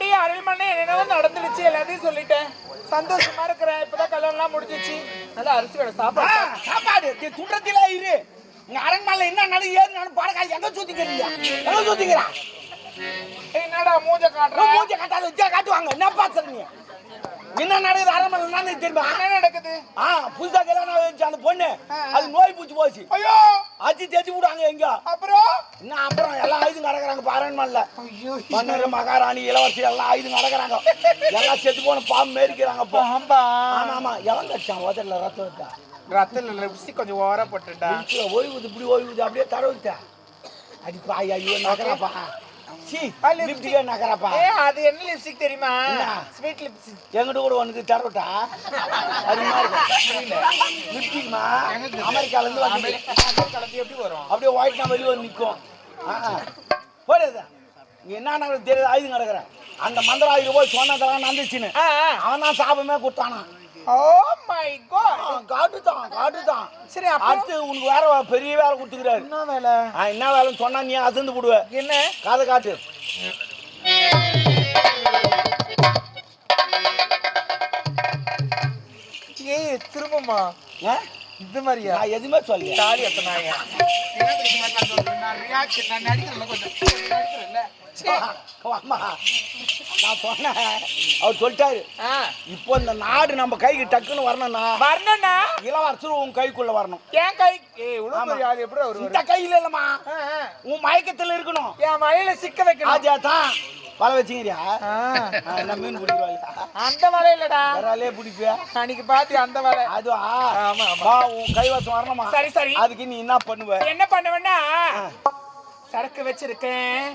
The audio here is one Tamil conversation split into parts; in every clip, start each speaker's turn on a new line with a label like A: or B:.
A: அப்படியே அருள்மண்ணே என்னென்னவோ நடந்துடுச்சு எல்லாத்தையும் சொல்லிட்டேன். சந்தோஷமா இருக்கிறேன். இப்பதான் கல்யாணம்லாம் முடிஞ்சிச்சு. நல்லா அரிசி
B: ஆ,
A: சாப்பாடு.
B: சாப்பாடு துண்டத்தில இரு. இங்க அரண்மனையில என்ன நடு ஏது நடு பாடக்காய் எங்க சுத்திக்கிறீங்க எங்க சுத்திக்கிறா
A: என்னடா மூஞ்ச காட்டுற?
B: மூஞ்ச காட்டாத காட்டுவாங்க. என்ன பாத்துறீங்க என்ன நடக்குது? அரண்மனை என்ன தெரியுமா?
A: என்ன நடக்குது?
B: ஆ புதுசா கல்யாணம் ஆயிடுச்சு அந்த பொண்ணு. அது நோய் பூச்சி போச்சு.
A: ஐயோ!
B: அச்சு தேச்சு விடுவாங்க எங்க
A: அப்புறம்?
B: இன்னும் அப்புறம்? எல்லாம் ஆயுதம் கிடக்குறாங்க இப்ப அரண்மனையில.
A: ஐயோ
B: மன்னர் மகாராணி இளவரசி எல்லாம் ஆயுதம் கிடக்குறாங்க எல்லாம் செத்து போன பாம்பு மேரிக்கிறாங்க
A: ஆம்பா
B: ஆமா ஆமா. எவன் கடிச்சான்? உதடல ரத்தம் விட்டா
A: ரத்தல லிப்ஸ்டிக் கொஞ்சம் ஓவரா போட்டுட்டா.
B: ஓய்வுது இப்படி ஓய்வுது அப்படியே தடவிட்டா அடி பாய் ஐயோ நகராப்பா. சி லிப்டிக்கே நகராப்பா?
A: ஏ அது என்ன லிப்ஸ்டிக் தெரியுமா? ஸ்வீட் லிப்ஸ்டிக்
B: எங்கிட்ட கூட உனக்கு தடவிட்டா அதிகமா இருக்கும் லிப்டிக்மா அமெரிக்கால இருந்து வந்து
A: கலந்து எப்படி வரும்?
B: அப்படியே ஒயிட்னா வெளியே வந்து நிற்கும் போடுது இங்க என்ன நடக்குது தெரியாது. ஆயுதம் கிடக்குறேன் அந்த மந்திர ஆயுதம் போய் சொன்னதெல்லாம் நந்துச்சுன்னு.
A: ஆ
B: அவன் தான் சாபமே கொடுத்தானா?
A: ஓ மை காட்
B: காட்டுதான் காட்டுதான்.
A: சரி
B: அடுத்து உனக்கு வேற பெரிய வேலை கொடுத்துக்கிறாரு.
A: என்ன வேலை?
B: என்ன வேலைன்னு சொன்னா நீ அசந்து போடுவ.
A: என்ன?
B: காதை காட்டு.
A: ஏய் திரும்பமா? இது மாதிரியா?
B: நான் எதுவுமே சொல்லல
A: தாலி தெரியுமா நான் நடிக்கிறேன்ல கொஞ்சம்.
B: அம்மா. நான் சொன்னேன். அவர் சொல்லிட்டாரு. இப்போ இந்த நாடு நம்ம கைக்கு டக்குன்னு வரணும்னா
A: வரணும்னா?
B: இளவரசர் உன் கைக்குள்ள வரணும்.
A: என் கை எப்படி வருவாரு?
B: இந்த கையில இல்லம்மா. உன் மயக்கத்துல இருக்கணும்.
A: என் மலையில சிக்க வைக்கணும்.
B: ஆஜா தான் வலை வச்சுக்கிறியா?
A: ஆ,
B: என்ன மீன் பிடிக்கிறவாள்
A: அந்த மலை இல்லடா.
B: வேறாலே பிடிப்பியா
A: அன்னைக்கு பாத்தி அந்த மலை
B: அதுவா?
A: ஆமா,
B: உன் கைவசம் வரணுமா?
A: சரி சரி.
B: அதுக்கு நீ என்ன பண்ணுவ?
A: என்ன பண்ணுவேன்னா சரக்கு வச்சிருக்கேன்.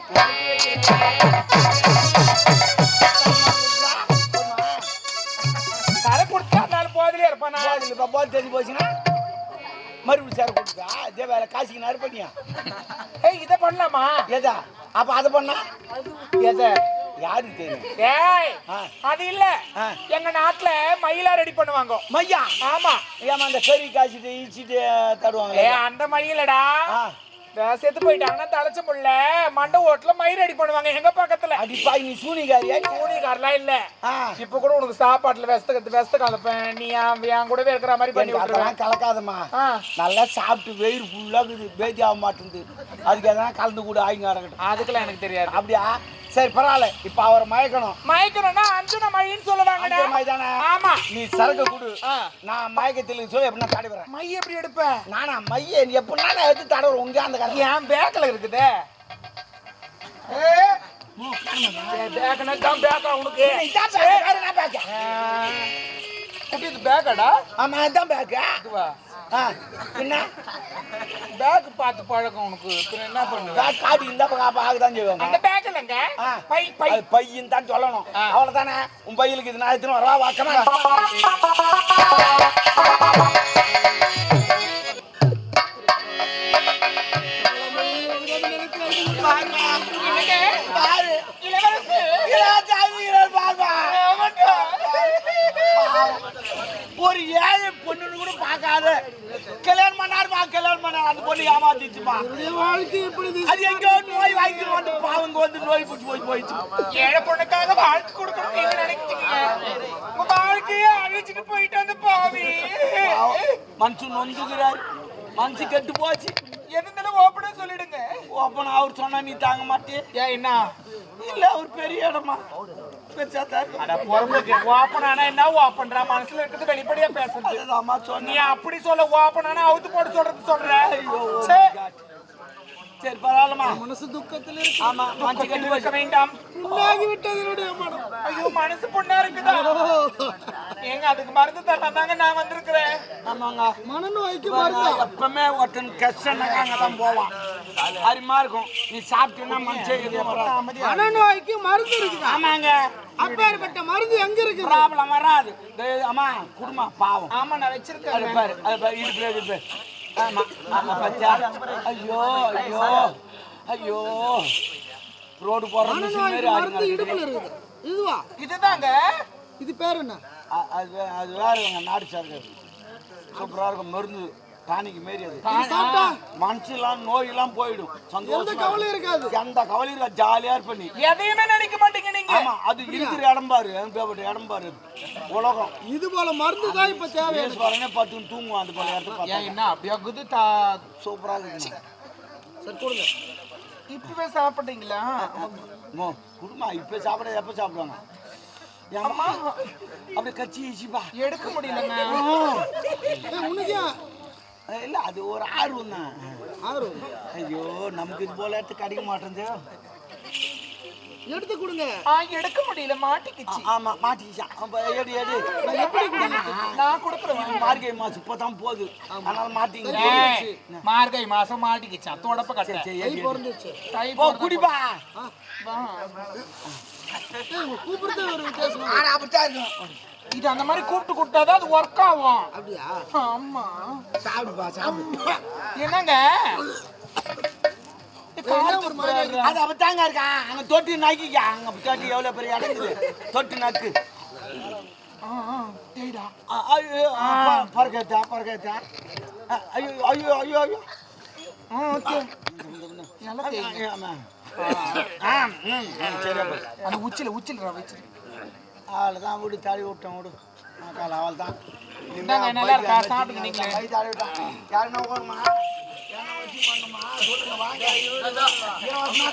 A: சரக்கு கொடுத்தா நாலு போதிலே இருப்பானா
B: இப்போ போது தெரிஞ்சு போச்சுன்னா மறுபடியும் சேர கொடுத்தா இதே வேலை காசுக்கு பண்ணியா
A: ஏய் இத பண்ணலாமா?
B: எதா? அப்ப அதை பண்ணா?
A: எத?
B: யாருக்கு தெரியும்
A: ஏய். அது இல்ல. எங்க நாட்டுல மயிலா ரெடி பண்ணுவாங்க.
B: மையா
A: ஆமா.
B: ஏமா அந்த கறி காய்ச்சிட்டு ஈச்சிட்டு தருவாங்க
A: ஏ அந்த மயிலடா செத்து போயிட்டாங்கன்னா தலைச்ச முள்ள மண்டை ஓட்டுல மயில் ரெடி பண்ணுவாங்க எங்க பக்கத்துல.
B: அடிப்பாய் நீ சூனிகாரியா?
A: கூலிக்காரெல்லாம் இல்ல. இப்ப கூட உனக்கு சாப்பாட்டுல வெஸ்த வெஸ்த கலப்பேன் நீ என் கூடவே இருக்கிற மாதிரி பண்ணி விட்டுருவேன்.
B: கலக்காதம்மா. நல்லா சாப்பிட்டு ஃபுல்லாக இருக்குது. பேதி ஆக மாட்டேங்குது. அதுக்கு எதனா கலந்து கூட ஆயிங்க
A: அதுக்கெல்லாம் எனக்கு தெரியாது.
B: அப்படியா? சரி பரவாயில்ல. இப்போ அவரை மயக்கணும்.
A: மயக்கணும்னா அஞ்சன மயின்னு
B: மாதிரி தானே?
A: ஆமா.
B: நீ சரக்கு கொடு. நான் மயக்கத்தில் சொல்லி எப்படி நான் தடவுறேன்
A: மை எப்படி எடுப்பேன்
B: நானா மைய எப்படின்னா நான் எடுத்து தடவுறேன் உங்க அந்த கதை
A: என் பேக்ல இருக்குதே.
B: என்ன
A: பேக் பார்த்து பழக்கம் உனக்கு. என்ன பண்ணுவ?
B: பேக் காட்டி இந்த பக்கம் பார்க்க தான் செய்வாங்க.
A: அந்த பேக் இல்லைங்க
B: ஆ.
A: By by.
B: அது பையன் தான் சொல்லணும்.
A: ஆ.
B: அவ்வளவுதானே? உன் பையலுக்கு இது வாக்கமா? பாரு.
A: இளவரசு.
B: ஒரு ஏழை பொண்ணுன்னு கூட பார்க்காத. கல்யாணம் பண்ணாருமா? கல்யாணம் பண்ணாரு. அந்த பொண்ணு ஏமாத்திச்சுமா அது எங்கேயோ நோய் வாங்கிட்டு வந்து பாவங்க வந்து நோய் பிடிச்சி போய் போயிடுச்சு
A: ஏழை பொண்ணுக்காக வாழ்க்கை கொடுக்கணும் நீங்க உங்க வாழ்க்கையே அழிச்சிட்டு போயிட்டு வந்து பாவி.
B: மனசு நொந்துக்கிறாரு மனசு கெட்டு போச்சு.
A: எதுனாலும் ஓப்பனா சொல்லிடுங்க.
B: அப்ப அவர் சொன்னா நீ தாங்க மாட்டே.
A: ஏன் என்ன?
B: இல்ல அவர் பெரிய இடமா.
A: ஓப்பன் வெளிப்படையா பேசுறது. நீ அப்படி சொல்ல ஓப்பன் ஆனா அவுத்து போட்டு சொல்றது சொல்ற.
B: சரி பரவாயில்லமா
A: மனசு துக்கத்துல
B: ஆமா மனசு கெட்டு
A: இருக்க
B: போச்சு
A: வேண்டாம் ஐயோ மனசு பொண்ணா இருக்குதா? ஏங்க அதுக்கு மருந்து தரலாம் நான் வந்திருக்கிறேன்.
B: ஆமாங்க. மனநோய்க்கு எப்பவுமே ஒருத்தன் கஷ்டம்னாக்கா அங்கே தான் போவான். அருமா இருக்கும். நீ சாப்பிட்டீங்கன்னா மனுஷன்
C: மனநோய்க்கு மருந்து இருக்குது?
B: ஆமாங்க.
C: அப்பேற்பட்ட மருந்து எங்க இருக்கு
B: ப்ராப்ளம் வராது. அம்மா குடும்பம் பாவம்.
A: ஆமா நான்
B: அது
A: வச்சிருக்கேன்
B: பாரு அது பாரு இடுப்பு இடுப்பு பச்சா. ஐயோ ஐயோ ஐயோ. ரோடு போற மாதிரி
C: இடுப்புல இருக்குது. இதுவா?
A: இதுதாங்க.
C: இது பேர் என்ன?
B: அது அது வேற நாடு சார்ந்து சூப்பரா இருக்கும் மருந்து. டானிக்கு மாரி அது மனசுலாம் நோயெல்லாம் போயிடும்.
C: எந்த கவலையும் இருக்காது.
B: எந்த கவலையும் ஜாலியா இருப்ப நீ.
A: எதையுமே நினைக்க மாட்டீங்க நீங்க.
B: ஆமா அது இருக்கிற இடம் பாரு. பேப்பட்ட இடம் பாரு. உலகம்.
C: இது போல மருந்து தான் இப்ப தேவை
B: பேசுவாரனே பார்த்து தூங்குவான் அது போல இடத்துல
A: என்ன அப்படியா? குதுதா
B: சூப்பரா இருக்கு
C: சரி கொடுங்க.
A: இப்பவே சாப்பிட்டீங்களா?
B: மோ குடுமா. இப்ப சாப்பிட எப்ப சாப்பிடுவாங்க? அப்படியே கச்சி
A: எடுக்க முடியலங்க.
C: உனக்கு?
B: இல்ல அது ஒரு ஆர்வம் தான்.
C: ஆறு
B: ஐயோ நமக்கு இது போல இடத்து கிடைக்க மாட்டேங்குது
C: எடுத்து கொடுங்க.
A: ஆ எடுக்க முடியல மாட்டிக்கிச்சு.
B: ஆமா மாட்டிக்கிச்சான் எடு எடு.
C: எப்படி கொடுங்க?
A: நான் கொடுக்குறேன்
B: மார்கழி மாசம் இப்பதான் போகுது. அதனால மாட்டிங்க
A: மார்கழி மாசம் மாட்டிக்கிச்சான் தொடப்ப கட்ட.
C: பிறந்துச்சு
A: போடுறது
B: குடிப்பா
C: கூப்பிடுறது ஒரு வித்தியாசம்
B: அப்படித்தான் இருக்கும்.
A: இது அந்த மாதிரி கூப்பிட்டு கொடுத்தாதான் அது ஒர்க் ஆகும்.
C: அப்படியா?
A: ஆமா.
B: சாப்பிடுப்பா சாப்பிடு.
A: என்னங்க.
B: அது அப்பத்தாங்க இருக்கான் அங்க தொட்டி நக்கிக்க. அங்க தொட்டி எவ்வளவு பெரிய இடங்குது தொட்டி நக்கு. பறக்கத்தா பறக்கத்தா. ஐயோ ஐயோ ஐயோ ஐயோ.
A: நல்லா
B: ஆ சரி
A: அந்த உச்சில உச்சில. உச்சில
B: அவ்வளோதான் விடு தடவி விட்டோம் விடு. கால அவள் தான் விட்டான். யாருன்னா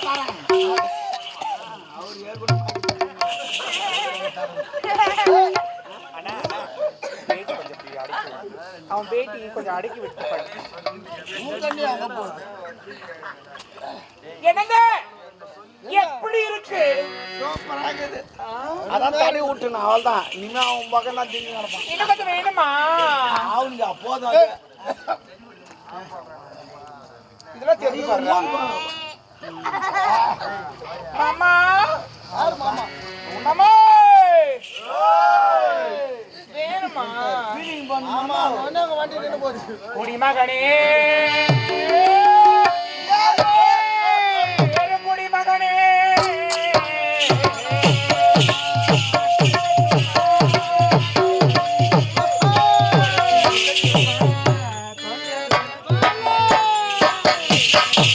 B: தரேன். அவர் ஏற்கனவே
A: அவன் பேட்டி கொஞ்சம் அடக்கி விட்டு என்னங்க? எப்படி இருக்கு?
B: சூப்பரா இருக்குது. அதான் தடவி விட்டுணும் அவள் தான். இனிமே அவன் பக்கம் தான் திங்க கிடப்பான்.
A: இன்னும் கொஞ்சம் வேணுமா
B: அவனுக்கு அப்போதும் அது.
A: இதெல்லாம் தெரிஞ்சு பாருடா. மாமா. மாமா? வேணுமா?
C: வண்டி நின்று போச்சு.
A: குடிமகனே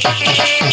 D: கொடுத்து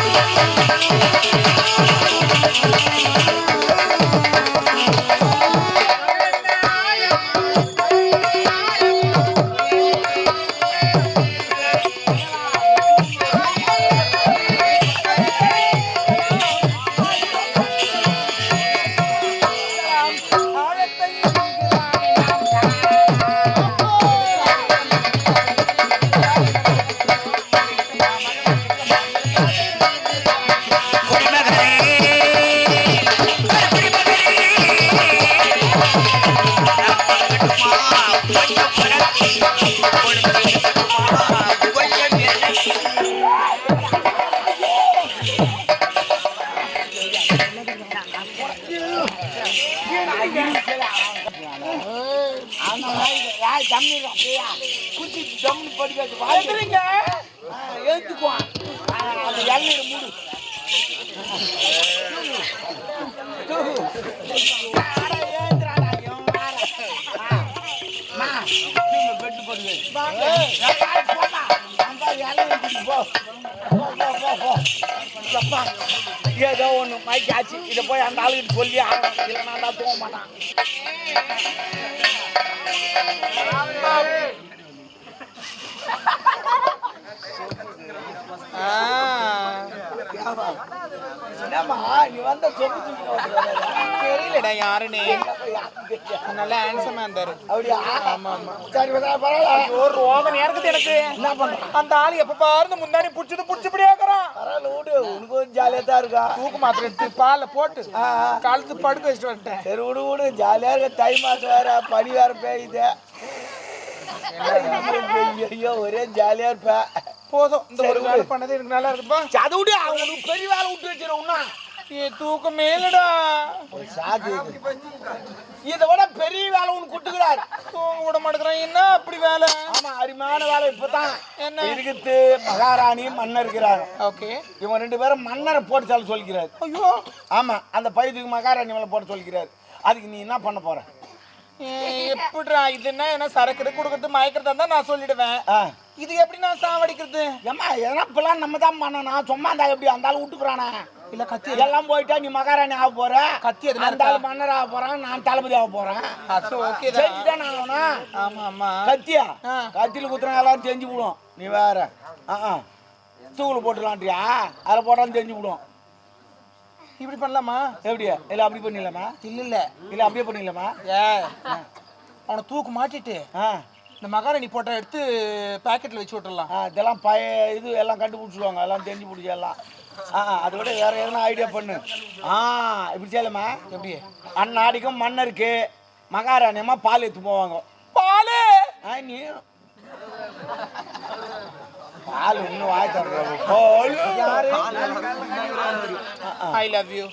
D: குடிமகனே
B: குச்சி தம்மி படிக்காது வாங்க
A: எந்திரிங்க
B: எழுத்துக்குவான் அந்த இளநீர் மூடு தூக்கு. ஆட ஏந்திராடா, இவன் வேற. ஆ. அம்மா, தூங்க, பெட்டு போடுங்க. ஏய், போம்மா. அந்த இளநீர் குடி, போ. எப்பா, ஏதோ ஒண்ணு மயக்காச்சு இதை போய் அந்த ஆளுகிட்ட சொல்லி ஆகணும் இல்லைன்னா தான் தூங்க மாட்டான். என்னம்மா நீ வந்த சொப்பு தூக்கிட்டு வந்துடுறாரு.
A: தெரியலடா யாருன்னு. நல்லா ஹேண்ட்ஸமா இருந்தாரு.
B: அப்படியா? சரி பரவாயில்ல, பரவாயில்ல
A: ஒரு இருக்குது எனக்கு.
B: என்ன பண்றான்
A: அந்த ஆள் எப்ப பாரு இந்த முந்தானி புடிச்சது புடிச்சபடி ஆக்குறான்
B: பரவாயில்ல விடு. உனக்கு கொஞ்சம் ஜாலியாக தான் இருக்கா?
A: தூக்கு மாத்திரை எடுத்து பால்ல போட்டு. கழுத்து படுக்க வச்சுட்டு வந்துட்டேன்.
B: சரி விடு விடு. ஜாலியாக இருக்க தை மாதம் வேற பனி வேற பெய்யுது. ஐயோ, ஒரே ஜாலியாக இருப்பேன்
A: போதும். இந்த ஒரு வேலை. பண்ணது எனக்கு நல்லா இருக்குப்பா.
B: அதை விடு. அவனுக்கு பெரிய வேலை விட்டு வச்சிருவோம்னா
A: ஏ தூக்கம் மேலடா.
B: சாக்கு. இதை விட பெரிய வேலை உனக்கு கொடுத்துக்கிறாரு.
A: தூங்க விட மாட்டேங்கிறான். என்ன அப்படி வேலை?
B: ஆமா அருமையான வேலை இப்பதான்.
A: என்ன?
B: இருக்குது மகாராணி மன்னர் இருக்கிறாங்க
A: ஓகே.
B: இவன் ரெண்டு பேரும் மன்னரை போட்டு சொல்ல சொல்லிக்கிறாரு.
A: ஐயோ.
B: ஆமா அந்த பையத்துக்கு மகாராணி மேல போட்டு சொல்லிக்கிறாரு. அதுக்கு நீ என்ன பண்ண போற?
A: எப்படிடா? இது என்ன சரக்கு கொடுக்கறது மயக்கிறதா இருந்தா நான் சொல்லிடுவேன். இது எப்படி நான் சாவடிக்கிறது?
B: ஏம்மா எதனா இப்பெல்லாம் நம்ம தான் பண்ணணும் சும்மா இருந்தா எப்படி? அந்த ஆள் விட்டுக்குறானா.
A: இல்ல கத்தி
B: எல்லாம் போயிட்டா நீ மகாராணி ஆக போற?
A: கத்தி எதுனா
B: அந்த ஆள் மன்னர் ஆக போறான் நான் தளபதி ஆக போறேன்.
A: அது ஓகே தான்.
B: செஞ்சுதான் ஆகணும்.
A: ஆமா ஆமா.
B: கத்தியா. கத்தியில் குத்துறா எல்லாம் தெரிஞ்சு விடும் நீ வேற. ஆ தூக்கில் போட்டுலான்றியா அதில் போட்டாலும் தெரிஞ்சு விடும்
A: இப்படி பண்ணலாமா?
B: எப்படியா இல்லை அப்படி பண்ணிடலாமா?
A: இல்ல இல்ல.
B: இல்லை அப்படியே பண்ணிடலாமா?
A: ஏ அவனை தூக்கு மாட்டிட்டு
B: ஆ.
A: இந்த மகாராணி போட்டோ எடுத்து பாக்கெட்ல வச்சு விட்டுறலாம்.
B: இதெல்லாம் பய இது எல்லாம் கண்டுபிடிச்சிடுவாங்க எல்லாம் தெரிஞ்சு பிடிச்சி எல்லாம். ஆ அதை விட வேற எதனா ஐடியா பண்ணு. ஆ இப்படி செய்யலாமா?
A: எப்படி?
B: அந்நாடிக்கும் மன்னருக்கு மகாராணியம்மா பால் எடுத்து போவாங்க.
A: பாலு?
B: ஆ நீ? பால் இன்னும் வாய் தர்றாரு பால்?
A: யாரு? ஐ லவ் யூ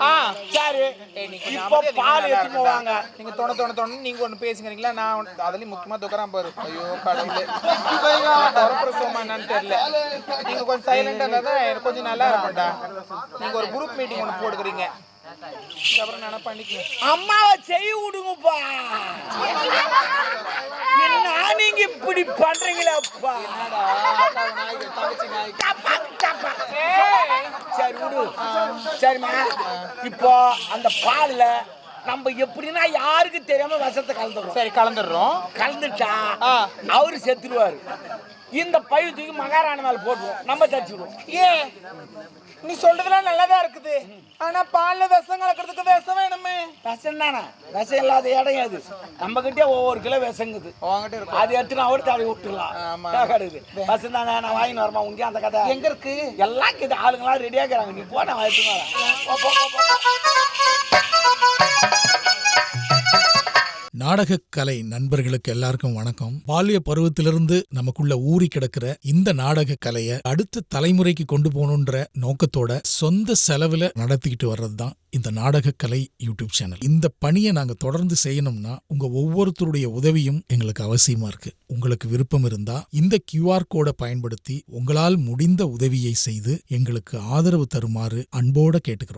A: ஆ
B: சரி
A: நீங்க
B: இப்போ
A: அமைதியா
B: பால்
A: இருங்க,
B: போவாங்க.
A: நீங்க தொண தொண தொண நீங்க ஒண்ணு பேசுங்கிறீங்களா? நான் அதுலயும் முக்கியமா துக்கறான் பாரு. ஐயோ கடவுளே. பிரசவமா என்னன்னு தெரியல. நீங்க கொஞ்சம் சைலண்டா இருந்தா எனக்கு கொஞ்சம் நல்லா இருக்கும்டா. நீங்க ஒரு குரூப் மீட்டிங் ஒண்ணு போடுக்கிறீங்க
B: அம்மாவை செய்ய விடுங்கப்பா. நீங்க இப்படி பண்றீங்களேப்பா. சரி விடு. சரிம்மா. இப்போ அந்த பால்ல நம்ம எப்படின்னா யாருக்கு தெரியாம விஷத்தை கலந்துடும்
A: சரி கலந்துடுறோம்.
B: கலந்துட்டா. அவரு செத்துருவாரு இந்த பைய தூக்கி மகாராணி மேல போட்டுருவோம். நம்ம தச்சுடுவோம்
A: ஏ நீ சொல்றதுலாம் நல்லதா இருக்குது. ஆனா பால்ல விஷம் கலக்கிறதுக்கு விஷம் வேணுமே.
B: விஷம் தானே? விஷம் இல்லாத இடம் அது நம்ம கிட்டே ஒவ்வொரு கிலோ விஷங்குது. அது எடுத்து அவரு தடவி விட்டுலாம். கிடையாது விஷம் தானே? நான் வாங்கின்னு வரமா? உங்க அந்த கதை.
A: எங்க இருக்கு?
B: எல்லாம் இருக்குது ஆளுங்களாம் ரெடியா இருக்கிறாங்க. நீ போன போ.
E: நாடகக்கலை நண்பர்களுக்கு எல்லாருக்கும் வணக்கம். பால்ய பருவத்திலிருந்து நமக்குள்ள ஊறி கிடக்கிற இந்த நாடக கலையை அடுத்த தலைமுறைக்கு கொண்டு போகணுன்ற நோக்கத்தோட சொந்த செலவுல நடத்திக்கிட்டு வர்றது தான் இந்த நாடகக்கலை யூடியூப் சேனல். இந்த பணியை நாங்க தொடர்ந்து செய்யணும்னா உங்க ஒவ்வொருத்தருடைய உதவியும் எங்களுக்கு அவசியமா இருக்கு. உங்களுக்கு விருப்பம் இருந்தா இந்த கியூஆர் கோடை பயன்படுத்தி உங்களால் முடிந்த உதவியை செய்து எங்களுக்கு ஆதரவு தருமாறு அன்போட கேட்டுக்கிறோம்.